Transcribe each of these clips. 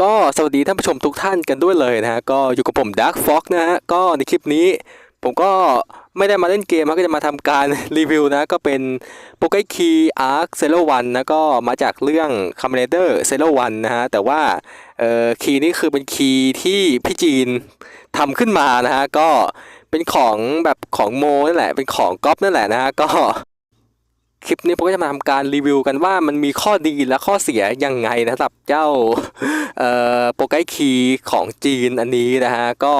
ก็สวัสดีท่านผู้ชมทุกท่านกันด้วยเลยนะฮะก็อยู่กับผม Dark Fox นะฮะก็ในคลิปนี้ ผมก็ไม่ได้มาเล่นเกมนะก็จะมาทำการรีวิวนะ ก็เป็นโปเกคีอาร์คเซโ o วันนะก็มาจากเรื่อง c o m b i n a t o r เซโ o วันนะฮะแต่ว่าเอ่อคีย์นี้คือเป็นคีย์ที่พี่จีนทำขึ้นมานะฮะก็เป็นของแบบของโมนั่นแหละเป็นของก๊อปนั่นแหละนะฮะก็ คลิปนี้ผมก็จะมาทำการรีวิวกันว่ามันมีข้อดีและข้อเสียยังไงนะสำหรับเจ้าโปรไกคีของจีนอันนี้นะฮะก็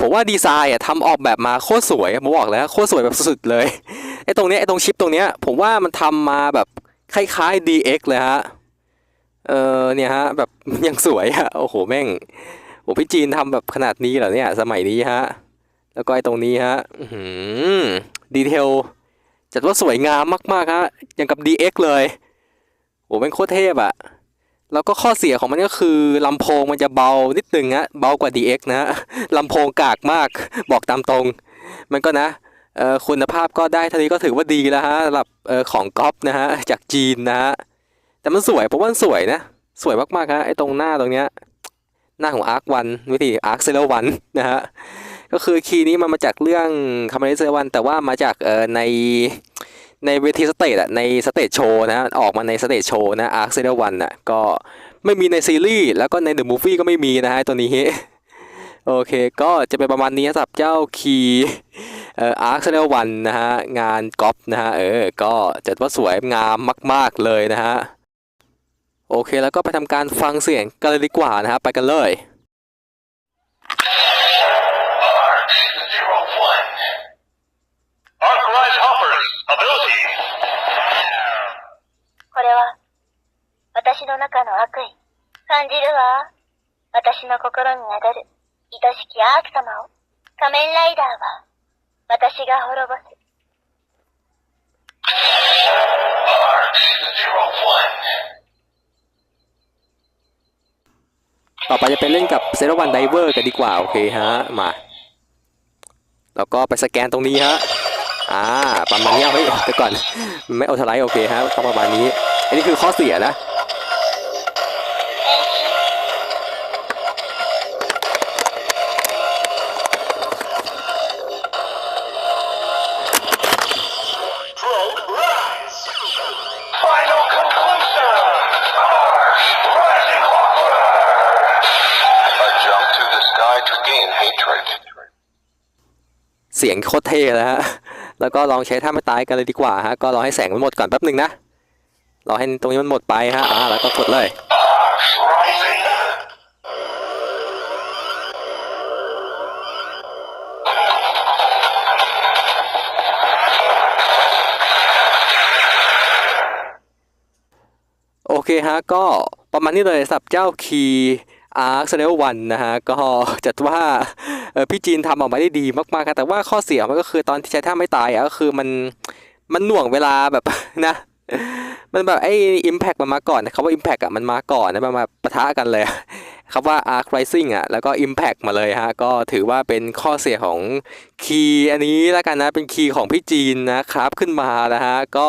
ผมว่าดีไซน์อะทำออกแบบมาโคตรสวยผมบอกแล้วโคตรสวยแบบสุดๆเลยไอ้ตรงเนี้ยไอ้ตรงชิปตรงเนี้ยผมว่ามันทำมาแบบคล้ายๆ DX เลยฮะเออเนี่ยฮะแบบยังสวยอะโอ้โหแม่งโอ้พี่จีนทำแบบขนาดนี้เหรอเนี่ยสมัยนี้ฮะแล้วก็ไอ้ตรงนี้ฮะดีเทล จัดว่าสวยงามมากๆฮะอย่างกับ DX เลยโอ้เป็นโคตรเทพอะแล้วก็ข้อเสียของมันก็คือลำโพงมันจะเบานิดนึงฮะเบากว่า DX นะฮะลำโพงกากมากบอกตามตรง มันก็นะคุณภาพก็ได้ท่านี้ก็ถือว่าดีแล้วฮะสำหรับอของก๊อปนะฮะจากจีนนะฮะแต่มันสวยผมว่ามันสวยนะ สวยมากๆฮะไอ้ตรงหน้าตรงเนี้ยหน้าของ Arc 1วิธี Arc Zero 1นะฮะ ก็คือคีย์นี้มันมาจากเรื่องคาร์ n นเซวันแต่ว่ามาจากเอ่อในในเวทีสเตจอะในสเตจโชว์นะออกมาในสเตจโชว์นะอาร์คเซเดวันอะก็ไม่มีในซีรีส์แล้วก็ในเดอะมูฟวี่ก็ไม่มีนะฮะตัวนี้โอเคก็จะเป็นประมาณนี้สำหรับเจ้าคีย์เอ่ออาร์คเซเดวันนะฮะงานก๊อปนะฮะเออก็จัดว่าสวยงามมาก ๆเลยนะฮะโอเคแล้วก็ไปทำการฟังเสียงกันเลยดีกว่านะฮะไปกันเลย 中の悪意。感じるわ。私の心に宿る、愛しきアーク様を。仮面ライダーは、私が滅ぼす。 Arc Zero One. ต่อไปจะไปเล่นกับเซรวันไดเวอร์กันดีกว่า โอเคฮะ มา แล้วก็ไปสแกนตรงนี้ฮะ อ่า ประมาณนี้เฮ้ยเดี๋ยวก่อน ไม่เอาทไลท์โอเคฮะต้องประมาณนี้ อันนี้คือข้อเสียนะ สียงโคตรเท่แล้วฮะ แล้วก็ลองใช้ท่าไม่ตายกันเลยดีกว่าฮะ ก็รอให้แสงมันหมดก่อนแป๊บหนึ่งนะ รอให้ตรงนี้มันหมดไปฮะ อ่า แล้วก็กดเลย โอเคฮะ ก็ประมาณนี้เลยสับเจ้าคีย์อาร์คเซเลวันนะฮะ ก็จัดว่า พี่จีนทำออกมาได้ดีมากๆครับแต่ว่าข้อเสียมันก็คือตอนที่ใช้ท่าไม่ตายอะก็คือมันมันหน่วงเวลาแบบนะมันแบบไอ้อิมแพกมันมาก่อนนะคำว่าอิมแพกอะมันมาก่อนนะมันมาปะทะกันเลยคำว่า Arc Rising อะแล้วก็ Impact มาเลยฮะ ก็ถือว่าเป็นข้อเสียของคีย์อันนี้แล้วกันนะ เป็นคีย์ของพี่จีนนะครับขึ้นมานะฮะ ก็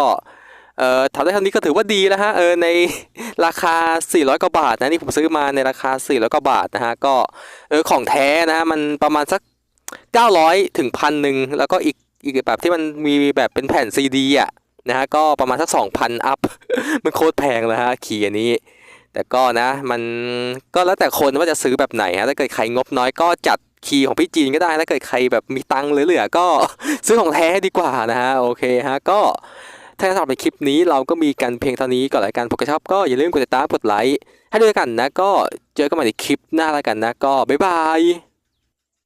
เอ่อทำได้เท่านี้ก็ถือว่าดีแล้วฮะเออใน ราคา 400 กว่าบาทนะนี่ผมซื้อมาในราคา 400 กว่าบาทนะฮะก็เออของแท้นะฮะมันประมาณสัก 900 ถึงพันหนึ่งแล้วก็อีกอีกแบบที่มันมีแบบเป็นแผ่นซีดีอะนะฮะก็ประมาณสัก 2,000 อัพ มันโคตรแพงเลยฮะคีย์อันนี้ แต่ก็นะมันก็แล้วแต่คนว่าจะซื้อแบบไหนฮะถ้าเกิดใครงบน้อยก็จัดคีย์ของพี่จีนก็ได้ถ้าเกิดใครแบบมีตังค์เหลือๆก็ซื้อของแท้ดีกว่านะฮะโอเคฮะก็ ถ้าสำหรับในคลิปนี้เราก็มีกันเพียงเท่านี้ก่อนแล้วกันผมก็ชอบก็อย่าลืมกดติดตามกดไลค์ให้ด้วยกันนะก็เจอกันใหม่ในคลิปหน้าแล้วกันนะก็บ๊ายบาย